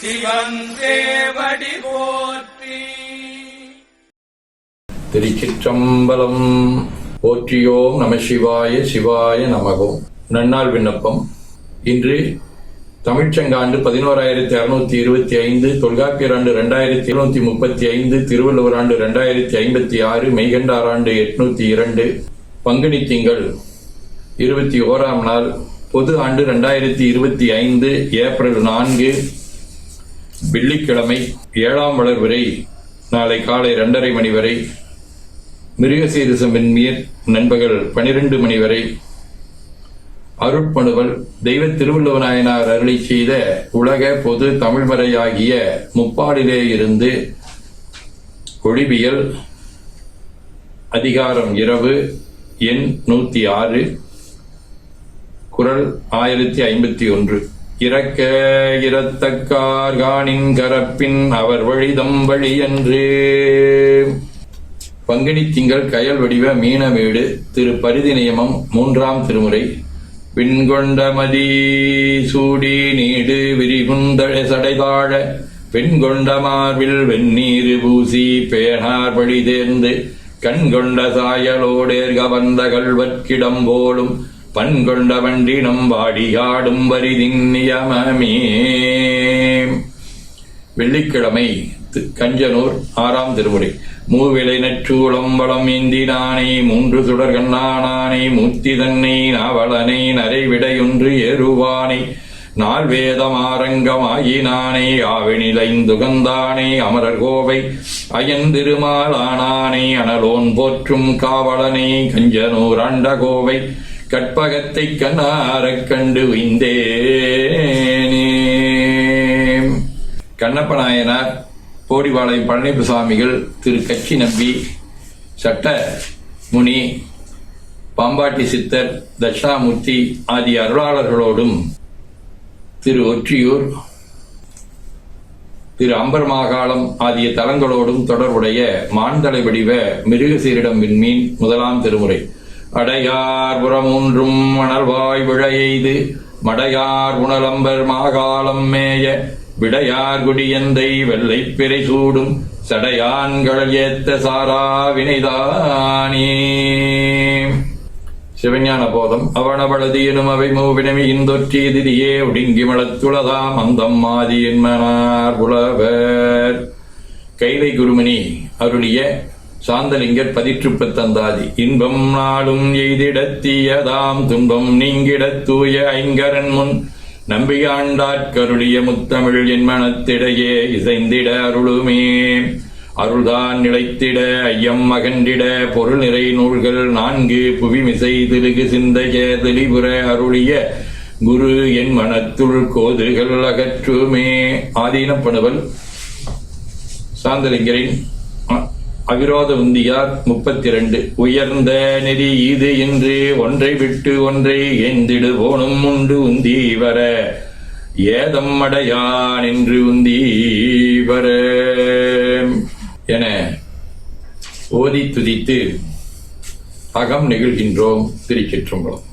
சிவன் தேவடி போற்றி. திருச்சிற்றம்பலம். போற்றியோம் நம சிவாய சிவாய நமகோம் நன்னாள் விண்ணப்பம். இன்று தமிழ்ச்சங்காண்டு பதினோராயிரத்தி அறுநூத்தி இருபத்தி ஐந்து தொல்காப்பியர் ஆண்டு ரெண்டாயிரத்தி எழுநூத்தி முப்பத்தி ஐந்து திருவள்ளுவர் ஆண்டு ரெண்டாயிரத்தி ஐம்பத்தி ஆறு மெய்கண்டார் ஆண்டு எட்நூத்தி இரண்டு பங்குனி திங்கள் இருபத்தி ஓராம் நாள் பொது ஆண்டு ரெண்டாயிரத்தி இருபத்தி ஐந்து ஏப்ரல் நான்கு வெள்ளிக்கிழமை ஏழாம் வளர் வரை நாளை காலை இரண்டரை மணி வரை மிருகசீரிசம் வெண்மீர் நண்பகல் பனிரெண்டு மணி வரை அருட்பணுவல் தெய்வ திருவள்ளுவநாயனார் அருளி செய்த உலக பொது தமிழ்மறையாகிய முப்பாடிலே இருந்து ஒளிபியல் அதிகாரம் இரவு எண் நூத்தி ஆறு குரல் ஆயிரத்தி ஐம்பத்தி ஒன்று. இறக்க இரத்தக்கார்கானின் கரப்பின் அவர் வழிதம் வழி என்று பங்குனி திங்கள் கயல் வடிவ மீனமேடு திரு பரிதி நியமம் மூன்றாம் திருமுறை. விண்கொண்ட மதி சூடி நீடு விரிகுந்தழ சடைதாழ பெண்கொண்ட மார்பில் வெந்நீரு பூசி பேணார் வழி தேர்ந்து கண்கொண்ட சாயலோடேர் வந்த கல்வற்கிடம் போலும் பண்கொண்ட வண்டினம் வாடியாடும் வரிதின் நியமமே. வெள்ளிக்கிழமை கஞ்சனூர் ஆறாம் திருமுறை. மூவிலை நற்றூலம் வளம் ஏந்தினானை மூன்று சுடர் கண்ணானானை மூர்த்தி தன்னை நாவலனை நரைவிடையொன்று ஏறுவானை. நால் வேதமாரங்கமாயினானை ஆவினிலைந்துகந்தானே அமரர் கோவை அயன் அனலோன் போற்றும் காவலனை கஞ்சனூர் அண்ட கோவை கற்பகத்தை கண்ணாரக் கண்டு வைந்தேனே கண்ணப்ப நாயனார் போடிபாளையம் பழனிப்பு சுவாமிகள் திரு கச்சி நம்பி சட்ட முனி பாம்பாட்டி சித்தர் தட்சிணாமூர்த்தி ஆகிய அருளாளர்களோடும் திரு ஒற்றியூர் திரு அம்பர் மாகாளம் ஆகிய தலங்களோடும் தொடர்புடைய மான்தலை வடிவ மிருகசீரிடம் விண்மீன் முதலாம் திருமுறை. அடையார் புறமூன்றும் மணல்வாய் விழையெய்து மடையார் உணலம்பர் மாகாலம் மேய விடையார் குடியந்தை வெள்ளை பிறை சூடும் சடையான்கள் ஏத்த சாரா வினைதானே. சிவஞான போதம் அவனவளது எனும் அவை மூவினமி இந்தொற்றி எதிரியே ஒடுங்கி மலத்துளதாம் அந்தம் மாதி என்மனார் புலவர். கைலை குருமணி அருளிய சாந்தலிங்கர் பதிற்றுப்பு தந்தாதி. இன்பம் நாளும் எய்திடத்தீயதாம் துன்பம் நீங்கிடத் தூய ஐங்கரன் முன். நம்பியாண்டாட்கருளிய முத்தமிழ் என் மனத்திடையே இசைந்திட அருளுமே. அருள்தான் நிலைத்திட ஐயம் மகண்டிட பொருள் நிறை நூல்கள் நான்கு புவிமிசை திருகு சிந்தைய தெளிபுற அருளிய குரு என் மனத்துள் கோதுகள் அகற்றுமே. ஆதீனப்பணுவல் சாந்தலிங்கரின் அவிரோத உந்தியார் முப்பத்தி ரெண்டு உயர்ந்த நெறி இது என்று ஒன்றை விட்டு ஒன்றை ஏந்திடு போனும் உண்டு உந்தி வர ஏதம் அடையான் என்று உந்தி வர என ஓதி துதித்து அகம் நெகிழ்கின்றோம் திருச்சிற்றம்பலம்